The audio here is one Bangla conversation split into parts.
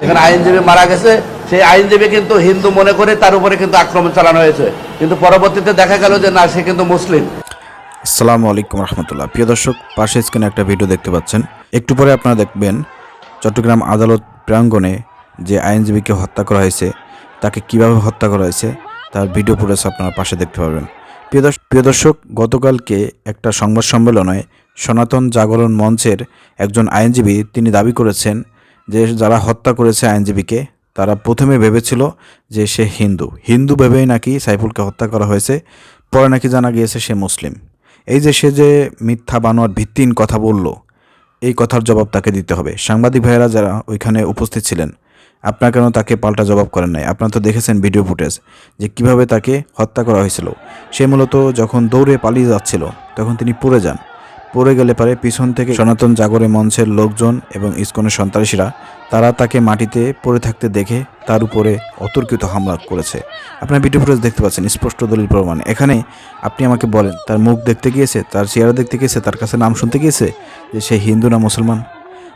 এখানে আইনজীবী মারা গেছে। সেই আইনজীবী কিন্তু হিন্দু মনে করে তার উপরে কিন্তু আক্রমণ চালানো হয়েছে। কিন্তু পরবর্তীতে দেখা গেল যে না, সে কিন্তু মুসলিম। আসসালামু আলাইকুম রহমতুল্লাহ। প্রিয় দর্শক, পাশে স্ক্রিনে একটা ভিডিও দেখতে পাচ্ছেন। একটু পরে আপনারা দেখবেন চট্টগ্রাম আদালত প্রাঙ্গণে যে আইনজীবীকে হত্যা করা হয়েছে, তাকে কীভাবে হত্যা করা হয়েছে, তার ভিডিও ফুটেজ আপনারা পাশে দেখতে পাবেন। প্রিয় দর্শ- প্রিয় দর্শক, গতকালকে একটা সংবাদ সম্মেলনে সনাতন জাগরণ মঞ্চের একজন আইনজীবী তিনি দাবি করেছেন যে যারা হত্যা করেছে আইনজীবীকে, তারা প্রথমে ভেবেছিল যে সে হিন্দু। হিন্দু ভেবেই নাকি সাইফুলকে হত্যা করা হয়েছে। পরে নাকি জানা গিয়েছে সে মুসলিম। এই যে সে যে মিথ্যা বানোয়ার ভিত্তিহীন কথা বলল, এই কথার জবাব তাকে দিতে হবে। সাংবাদিক ভাইয়েরা যারা ওইখানে উপস্থিত ছিলেন, আপনারা কেন তাকে পাল্টা জবাব করেন নাই? আপনারা তো দেখেছেন ভিডিও ফুটেজ যে কীভাবে তাকে হত্যা করা হয়েছিল। সে মূলত যখন দৌড়ে পালিয়ে যাচ্ছিল, তখন তিনি পড়ে যান। পড়ে গেলে পারে পিছন থেকে সনাতন জাগরে মঞ্চের লোকজন এবং ইস্কনের সন্ত্রাসীরা। তারা তাকে মাটিতে পড়ে থাকতে দেখে তার উপরে অতর্কিত হামলা করেছে। আপনার ভিডিও ফুটেজ দেখতে পাচ্ছেন, স্পষ্ট দলিল প্রমাণ। এখানে আপনি আমাকে বলেন, তার মুখ দেখতে গিয়েছে, তার চেহারা দেখতে গিয়েছে, তার কাছে নাম শুনতে গিয়েছে যে সে হিন্দু না মুসলমান?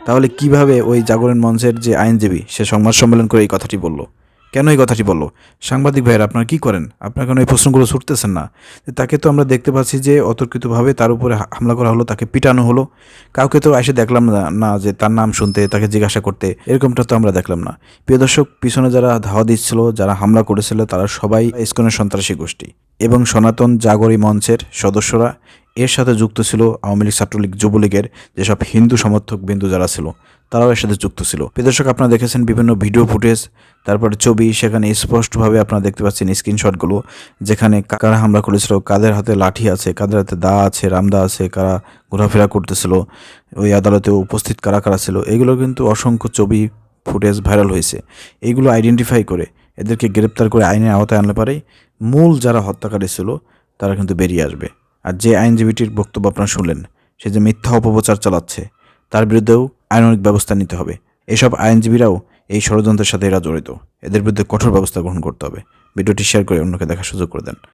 তাহলে কীভাবে ওই জাগরণ মঞ্চের যে আইনজীবী, সে সংবাদ সম্মেলন করে এই কথাটি বলল? কেন এই কথাটি বলল? সাংবাদিক ভাইয়ের, আপনারা কি করেন? আপনারা কেন এই প্রশ্নগুলো ছুটতেছেন না? তাকে তো আমরা দেখতে পাচ্ছি যে অতর্কিতভাবে তার উপরে হামলা করা হলো, তাকে পিটানো হলো। কাউকে তো এসে দেখলাম না যে তার নাম শুনতে, তাকে জিজ্ঞাসা করতে। এরকমটা তো আমরা দেখলাম না। প্রিয় দর্শক, পিছনে যারা ধাওয়া দিচ্ছিল, যারা হামলা করেছিল, তারা সবাই ইস্কনের সন্ত্রাসী গোষ্ঠী এবং সনাতন জাগরী মঞ্চের সদস্যরা এর সাথে যুক্ত ছিল আওয়ামী লীগ, ছাত্রলীগ, যুবলীগের যেসব হিন্দু সমর্থক বিন্দু যারা ছিল, তারাও এর সাথে যুক্ত ছিল। প্রিয় দর্শক, আপনারা দেখেছেন বিভিন্ন ভিডিও ফুটেজ, তারপরে ছবি, সেখানে স্পষ্টভাবে আপনারা দেখতে পাচ্ছেন স্ক্রিনশটগুলো, যেখানে কারা হামলা করেছিল, কাদের হাতে লাঠি আছে, কাদের হাতে দা আছে, রামদা আছে, কারা ঘোরাফেরা করতেছিল, ওই আদালতে উপস্থিত কারা কারা ছিল, এগুলো কিন্তু অসংখ্য ছবি, ফুটেজ ভাইরাল হয়েছে। এইগুলো আইডেন্টিফাই করে, এদেরকে গ্রেপ্তার করে আইনের আওতায় আনলে পারেই মূল যারা হত্যাকারী ছিল, তারা কিন্তু বেরিয়ে আসবে। আর যে আইনজীবীটির বক্তব্য আপনারা শুনলেন, সে যে মিথ্যা অপপ্রচার চালাচ্ছে, তার বিরুদ্ধেও আইনানিক ব্যবস্থা নিতে হবে। এসব আইনজীবীরাও এই ষড়যন্ত্রের সাথে এরা জড়িত। এদের বিরুদ্ধে কঠোর ব্যবস্থা গ্রহণ করতে হবে। ভিডিওটি শেয়ার করে অন্যকে দেখার সুযোগ করে দেন।